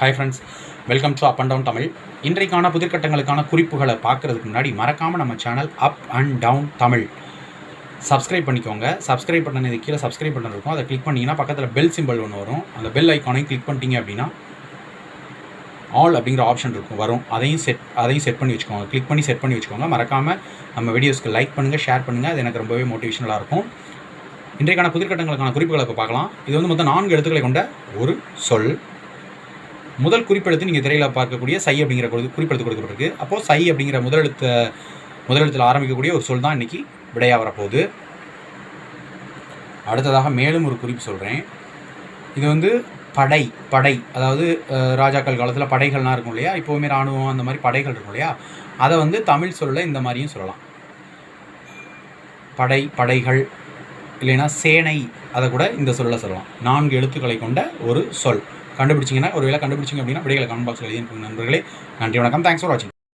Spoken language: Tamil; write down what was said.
Hi friends welcome to up and down Tamil. இன்றைக்கான புதிர்கட்டங்களுக்கான குறிப்புகளை பார்க்குறதுக்கு முன்னாடி மறக்காமல் நம்ம channel up and down Tamil. Subscribe பண்ணிக்கோங்க. சப்ஸ்கிரைப் பண்ண இது கீழே சப்ஸ்கிரைப் பண்ண இருக்கும். அதை கிளிக் பண்ணிங்கன்னா பக்கத்தில் பெல் சிம்பிள் ஒன்று வரும். அந்த பெல் ஐக்கானையும் கிளிக் பண்ணிட்டீங்க அப்படின்னா ஆல் அப்படிங்கிற ஆப்ஷன் இருக்கும் வரும். அதையும் செட் அதையும் செட் பண்ணி வச்சுக்கோங்க. கிளிக் பண்ணி செட் பண்ணி வச்சுக்கோங்க. மறக்காமல் நம்ம வீடியோஸ்க்கு லைக் பண்ணுங்கள் ஷேர் பண்ணுங்கள் அது எனக்கு ரொம்பவே மோட்டிவேஷனலாக இருக்கும். இன்றைக்கான புதிர்கட்டங்களுக்கான குறிப்புகளை இப்போ பார்க்கலாம். இது வந்து மொத்தம் நான்கு எழுத்துக்களை கொண்ட ஒரு சொல். முதல் குறிப்பெழுத்து நீங்கள் திரையில் பார்க்கக்கூடிய சை அப்படிங்கிற குறி- குறிப்பெழுத்து கொடுக்கப்பட்டிருக்கு. அப்போது சை அப்படிங்கிற முதலெழுத்த முதலெழுத்தில் ஆரம்பிக்கக்கூடிய ஒரு சொல் தான் இன்றைக்கி விடையாக வரப்போகுது. அடுத்ததாக மேலும் ஒரு குறிப்பு சொல்கிறேன் இது வந்து படை படை. அதாவது ராஜாக்கள் காலத்தில் படைகள்லாம் இருக்கும் இல்லையா? இப்போவுமே இராணுவம் அந்த மாதிரி படைகள் இருக்கும் இல்லையா? அதை வந்து தமிழ் சொல்ல இந்த மாதிரியும் சொல்லலாம். படை படைகள் இல்லைன்னா சேனை அதை கூட இந்த சொல்ல சொல்லலாம். நான்கு எழுத்துக்களை கொண்ட ஒரு சொல். கண்டுபிடிச்சிங்கன்னா ஒருவேளை கண்டுபிடிச்சிங்க அப்படின்னா விடைகளை கமெண்ட் பாக்ஸில் எழுதி நண்பர்களே. நன்றி வணக்கம். தேங்க்ஸ் ஃபார் வாட்சிங்